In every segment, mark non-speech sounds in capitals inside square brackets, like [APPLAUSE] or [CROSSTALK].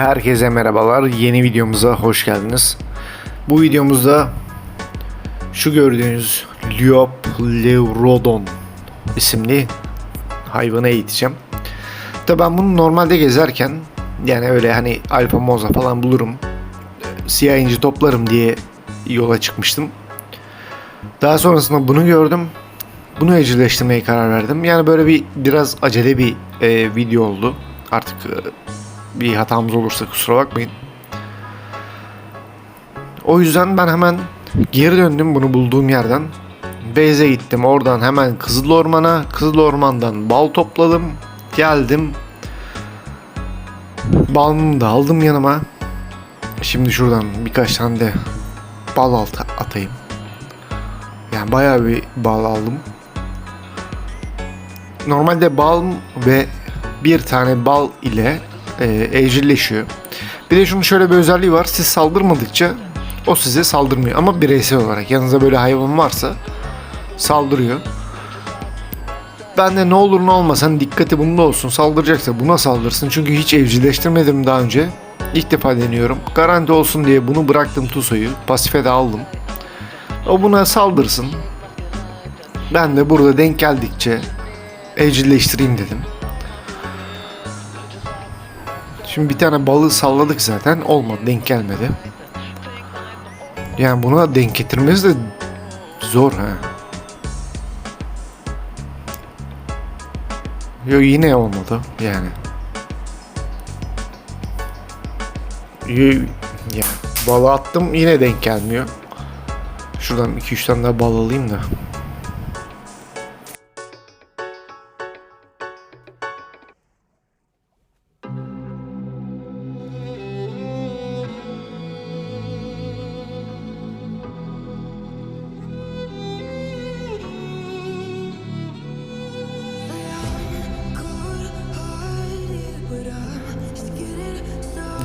Herkese merhabalar. Yeni videomuza hoş geldiniz. Bu videomuzda şu gördüğünüz Liopleurodon isimli hayvanı eğiteceğim. Tabi ben bunu normalde gezerken yani öyle hani alfa moza falan bulurum. Siyah inci toplarım diye yola çıkmıştım. Daha sonrasında bunu gördüm. Bunu evcilleştirmeye karar verdim. Yani böyle bir biraz acele bir e, video oldu. Artık e, bir hatamız olursa kusura bakmayın. O yüzden ben hemen geri döndüm bunu bulduğum yerden. Beyze gittim. Oradan hemen Kızıl Orman'a, Kızıl Orman'dan bal topladım. Geldim. Balımı da aldım yanıma. Şimdi şuradan birkaç tane de bal altı atayım. Yani bayağı bir bal aldım. Normalde bal ve bir tane bal ile e, evcilleşiyor. Bir de şunun şöyle bir özelliği var. Siz saldırmadıkça o size saldırmıyor. Ama bireysel olarak yanınızda böyle hayvan varsa saldırıyor. Ben de ne olur ne olmaz hani dikkati bunda olsun saldıracaksa buna saldırsın. Çünkü hiç evcilleştirmedim daha önce. İlk defa deniyorum. Garanti olsun diye bunu bıraktım Tuso'yu. Pasife de aldım. O buna saldırsın. Ben de burada denk geldikçe evcilleştireyim dedim. Şimdi bir tane balığı salladık zaten. Olmadı, denk gelmedi. Yani buna denk getirmesi de zor ha. Yo yine olmadı yani. Yo, yani balı attım yine denk gelmiyor. Şuradan 2-3 tane daha bal alayım da.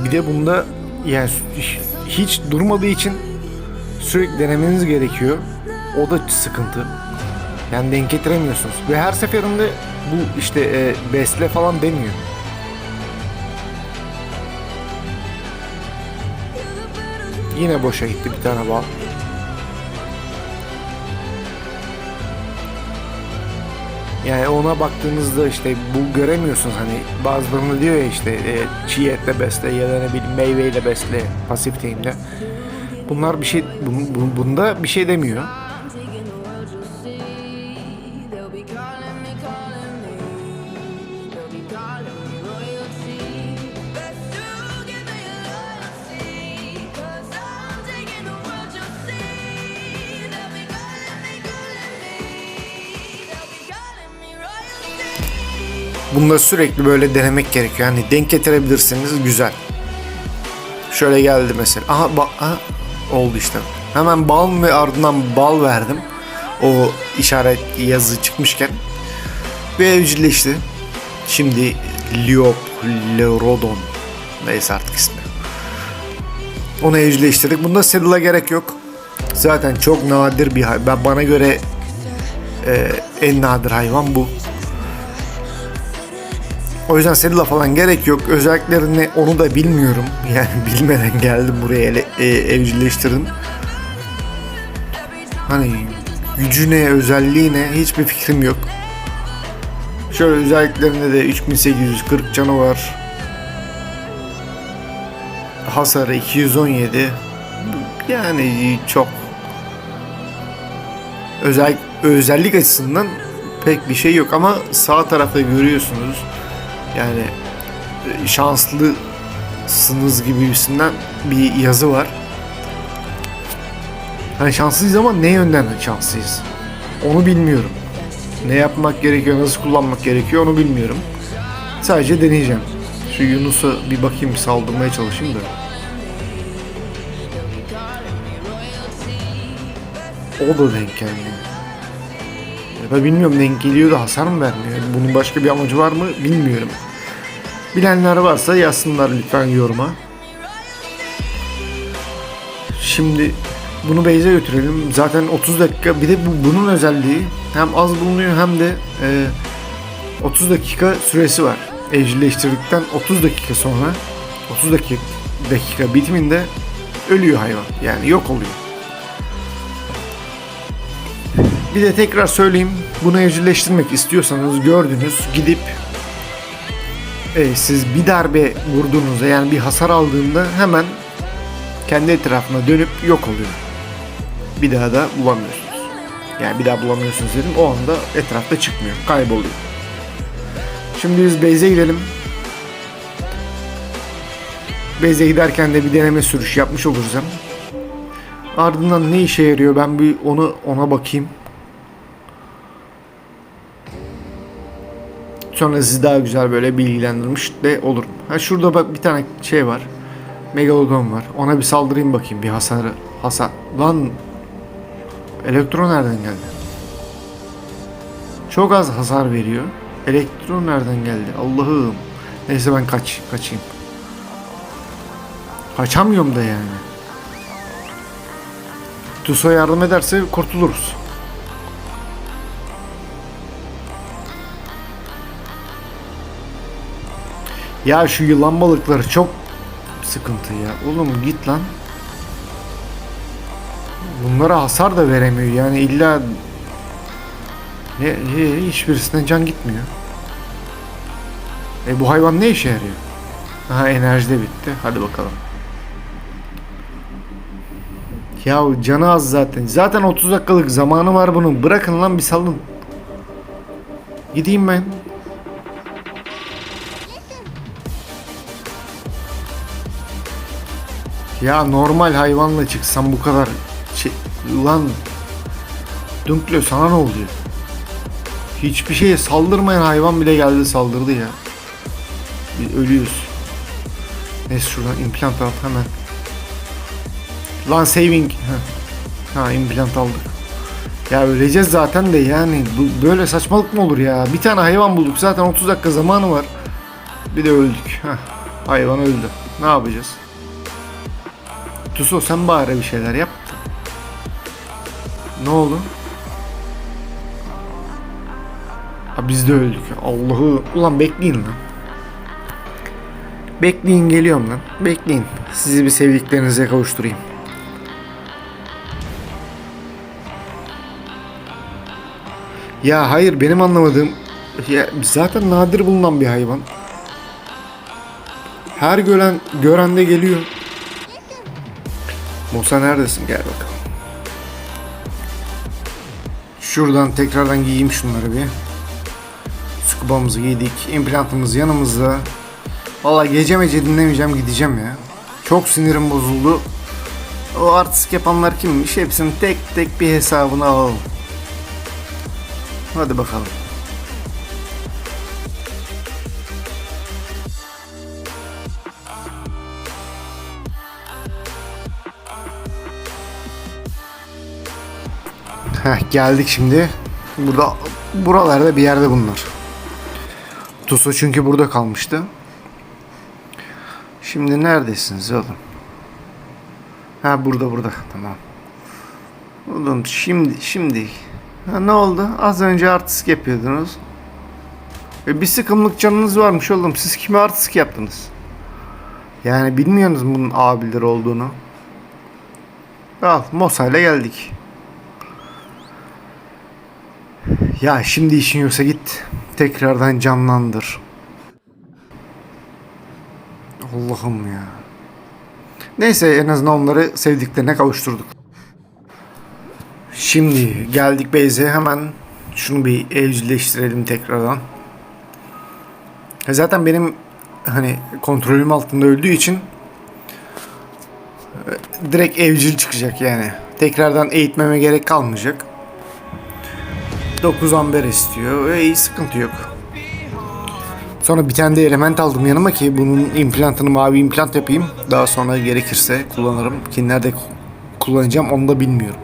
Bir de bunda yani hiç durmadığı için sürekli denemeniz gerekiyor. O da sıkıntı. Yani denk getiremiyorsunuz. Ve her seferinde bu işte e, besle falan demiyor. Yine boşa gitti bir tane bal. Yani ona baktığınızda işte bu göremiyorsunuz hani bazılarını diyor ya işte e, çiğ etle besle ya da ne bileyim meyveyle besle pasif team'de. Bunlar bir şey bun- bun- bunda bir şey demiyor. Bunda sürekli böyle denemek gerekiyor. Yani denk getirebilirsiniz güzel. Şöyle geldi mesela. Aha, ba- aha oldu işte. Hemen bal ve ardından bal verdim. O işaret yazı çıkmışken. Ve evcilleşti. Şimdi Liop Lerodon neyse artık ismi. Onu evcilleştirdik. Bunda saddle'a gerek yok. Zaten çok nadir bir hayvan. Bana göre e, en nadir hayvan bu. O yüzden saddle'a falan gerek yok. Özelliklerini onu da bilmiyorum. [LAUGHS] Yani bilmeden geldim buraya ele, e, evcilleştirdim. Hani gücüne, özelliğine hiçbir fikrim yok. Şöyle özelliklerinde de 3840 canı var. Hasarı 217. Yani çok özel özellik açısından pek bir şey yok ama sağ tarafta görüyorsunuz. Yani e, şanslısınız gibisinden bir yazı var. Hani şanslıyız ama ne yönden şanslıyız? Onu bilmiyorum. Ne yapmak gerekiyor, nasıl kullanmak gerekiyor onu bilmiyorum. Sadece deneyeceğim. Şu Yunus'a bir bakayım saldırmaya çalışayım da. O da denk gelmiyor. Ya da bilmiyorum denk geliyor da hasar mı vermiyor? Yani bunun başka bir amacı var mı bilmiyorum. Bilenler varsa yazsınlar lütfen yoruma. Şimdi bunu Beyze götürelim. Zaten 30 dakika bir de bu, bunun özelliği hem az bulunuyor hem de e, 30 dakika süresi var. Evcilleştirdikten 30 dakika sonra 30 dakika, dakika bitiminde ölüyor hayvan. Yani yok oluyor. Bir de tekrar söyleyeyim. Bunu evcilleştirmek istiyorsanız gördünüz gidip e, siz bir darbe vurduğunuzda yani bir hasar aldığında hemen kendi etrafına dönüp yok oluyor. Bir daha da bulamıyorsunuz. Yani bir daha bulamıyorsunuz dedim. O anda etrafta çıkmıyor. Kayboluyor. Şimdi biz base'e gidelim. Base'e giderken de bir deneme sürüş yapmış oluruz hem. Ardından ne işe yarıyor ben bir onu ona bakayım. Sonra sizi daha güzel böyle bilgilendirmiş de olurum. Ha şurada bak bir tane şey var. Megalodon var. Ona bir saldırayım bakayım bir hasarı. Hasar. Lan elektron nereden geldi? Çok az hasar veriyor. Elektron nereden geldi? Allah'ım. Neyse ben kaç kaçayım. Kaçamıyorum da yani. Tuso yardım ederse kurtuluruz. Ya şu yılan balıkları çok sıkıntı ya. Oğlum git lan. Bunlara hasar da veremiyor yani illa ne, ne- hiçbirisine can gitmiyor. E bu hayvan ne işe yarıyor? Aha enerji de bitti. Hadi bakalım. Ya canı az zaten. Zaten 30 dakikalık zamanı var bunun. Bırakın lan bir salın. Gideyim ben. Ya normal hayvanla çıksam bu kadar şey, lan Dunkle sana ne oluyor? Hiçbir şeye saldırmayan hayvan bile geldi saldırdı ya. Biz ölüyoruz. Neyse şuradan implant al hemen. Lan saving. Ha implant aldık. Ya öleceğiz zaten de yani bu böyle saçmalık mı olur ya? Bir tane hayvan bulduk zaten 30 dakika zamanı var. Bir de öldük. Heh, hayvan öldü. Ne yapacağız? Tuso sen bari bir şeyler yap. Ne oldu? Ha, biz de öldük. Allah'ı. Ulan bekleyin lan. Bekleyin geliyorum lan. Bekleyin. Sizi bir sevdiklerinize kavuşturayım. Ya hayır benim anlamadığım ya zaten nadir bulunan bir hayvan. Her gören gören de geliyor. Musa neredesin? Gel bakalım. Şuradan tekrardan giyeyim şunları bir. Scuba'mızı giydik. implantımız yanımızda. Valla gece mece dinlemeyeceğim gideceğim ya. Çok sinirim bozuldu. O artistik yapanlar kimmiş? Hepsinin tek tek bir hesabını alalım. Hadi bakalım. Heh, geldik şimdi. Burada buralarda bir yerde bunlar. Tuso çünkü burada kalmıştı. Şimdi neredesiniz oğlum? Ha burada burada tamam. Oğlum şimdi şimdi ha, ne oldu? Az önce artistik yapıyordunuz. E, bir sıkımlık canınız varmış oğlum. Siz kime artistik yaptınız? Yani bilmiyorsunuz bunun abileri olduğunu. Al Mosa'yla geldik. Ya şimdi işin yoksa git. Tekrardan canlandır. Allah'ım ya. Neyse en azından onları sevdiklerine kavuşturduk. Şimdi geldik Beyze hemen şunu bir evcilleştirelim tekrardan. Zaten benim hani kontrolüm altında öldüğü için e, direkt evcil çıkacak yani. Tekrardan eğitmeme gerek kalmayacak. 9 amber istiyor. E, iyi sıkıntı yok. Sonra bir tane de element aldım yanıma ki bunun implantını mavi implant yapayım. Daha sonra gerekirse kullanırım. Ki nerede ku- kullanacağım onu da bilmiyorum.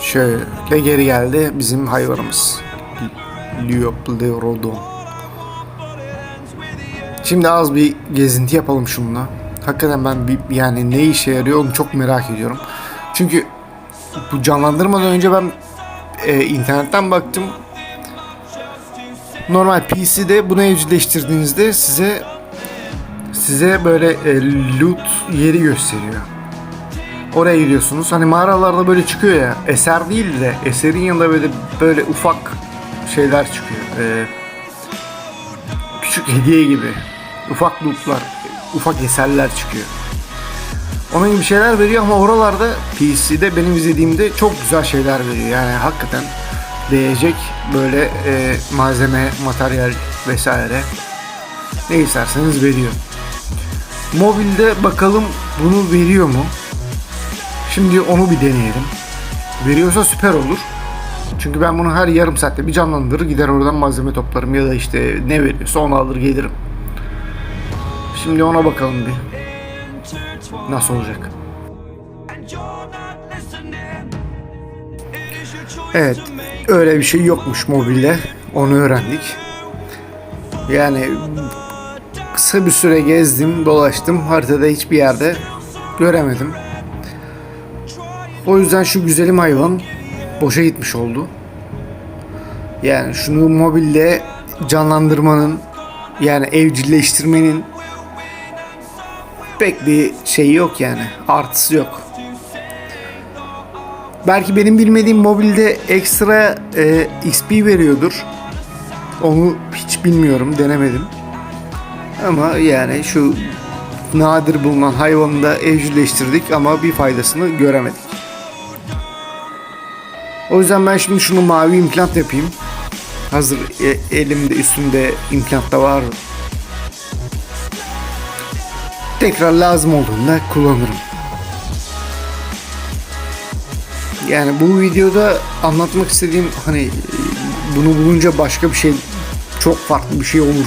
Şöyle geri geldi bizim hayvanımız. Leopolderodon. Şimdi az bir gezinti yapalım şununla. Hakikaten ben bir, yani ne işe yarıyor onu çok merak ediyorum. Çünkü bu canlandırmadan önce ben e, internetten baktım. Normal PC'de bunu evcilleştirdiğinizde size size böyle e, loot yeri gösteriyor. Oraya gidiyorsunuz. Hani mağaralarda böyle çıkıyor ya. Eser değil de eserin yanında böyle böyle ufak şeyler çıkıyor. Ee, küçük hediye gibi. Ufak lootlar, ufak eserler çıkıyor. Onun gibi şeyler veriyor ama oralarda PC'de benim izlediğimde çok güzel şeyler veriyor. Yani hakikaten değecek böyle e, malzeme, materyal vesaire ne isterseniz veriyor. Mobilde bakalım bunu veriyor mu? Şimdi onu bir deneyelim. Veriyorsa süper olur. Çünkü ben bunu her yarım saatte bir canlandırır gider oradan malzeme toplarım ya da işte ne veriyorsa onu alır gelirim. Şimdi ona bakalım bir. Nasıl olacak? Evet, öyle bir şey yokmuş mobilde. Onu öğrendik. Yani kısa bir süre gezdim, dolaştım. Haritada hiçbir yerde göremedim. O yüzden şu güzelim hayvan boşa gitmiş oldu. Yani şunu mobilde canlandırmanın yani evcilleştirmenin pek bir şeyi yok yani. Artısı yok. Belki benim bilmediğim mobilde ekstra e, XP veriyordur. Onu hiç bilmiyorum, denemedim. Ama yani şu nadir bulunan hayvanı da evcilleştirdik ama bir faydasını göremedik. O yüzden ben şimdi şunu mavi implant yapayım. Hazır e- elimde üstünde implant da var. Tekrar lazım olduğunda kullanırım. Yani bu videoda anlatmak istediğim hani bunu bulunca başka bir şey çok farklı bir şey olur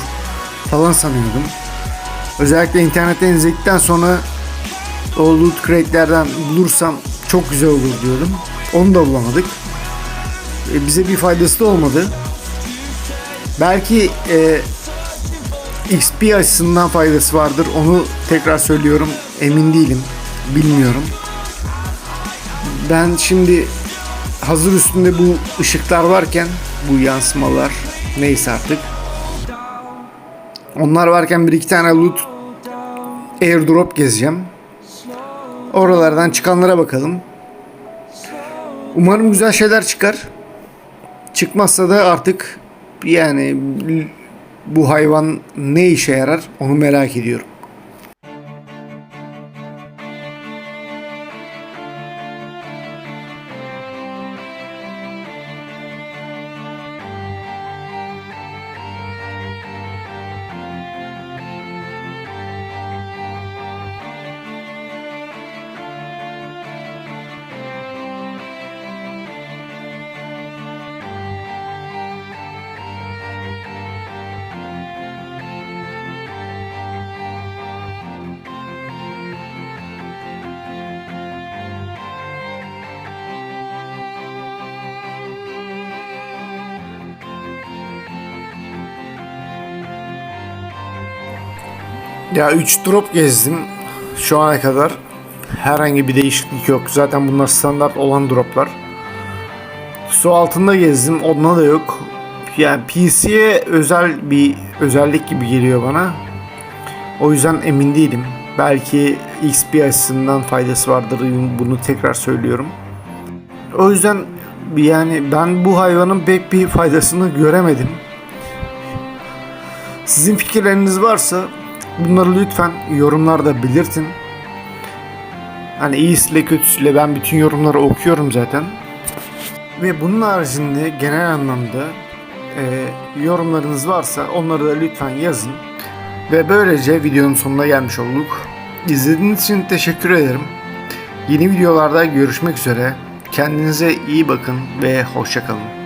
falan sanıyordum. Özellikle internetten izledikten sonra o loot crate'lerden bulursam çok güzel olur diyordum. Onu da bulamadık. E, bize bir faydası da olmadı. Belki e, XP açısından faydası vardır. Onu tekrar söylüyorum. Emin değilim. Bilmiyorum. Ben şimdi hazır üstünde bu ışıklar varken bu yansımalar neyse artık onlar varken bir iki tane loot airdrop gezeceğim. Oralardan çıkanlara bakalım. Umarım güzel şeyler çıkar. Çıkmazsa da artık yani bu hayvan ne işe yarar onu merak ediyorum. Ya 3 drop gezdim şu ana kadar. Herhangi bir değişiklik yok. Zaten bunlar standart olan droplar. Su altında gezdim. Onda da yok. Yani PC'ye özel bir özellik gibi geliyor bana. O yüzden emin değilim. Belki XP açısından faydası vardır. Bunu tekrar söylüyorum. O yüzden yani ben bu hayvanın pek bir faydasını göremedim. Sizin fikirleriniz varsa bunları lütfen yorumlarda belirtin. Hani iyisiyle kötüsüyle ben bütün yorumları okuyorum zaten. Ve bunun haricinde genel anlamda e, yorumlarınız varsa onları da lütfen yazın. Ve böylece videonun sonuna gelmiş olduk. İzlediğiniz için teşekkür ederim. Yeni videolarda görüşmek üzere. Kendinize iyi bakın ve hoşçakalın.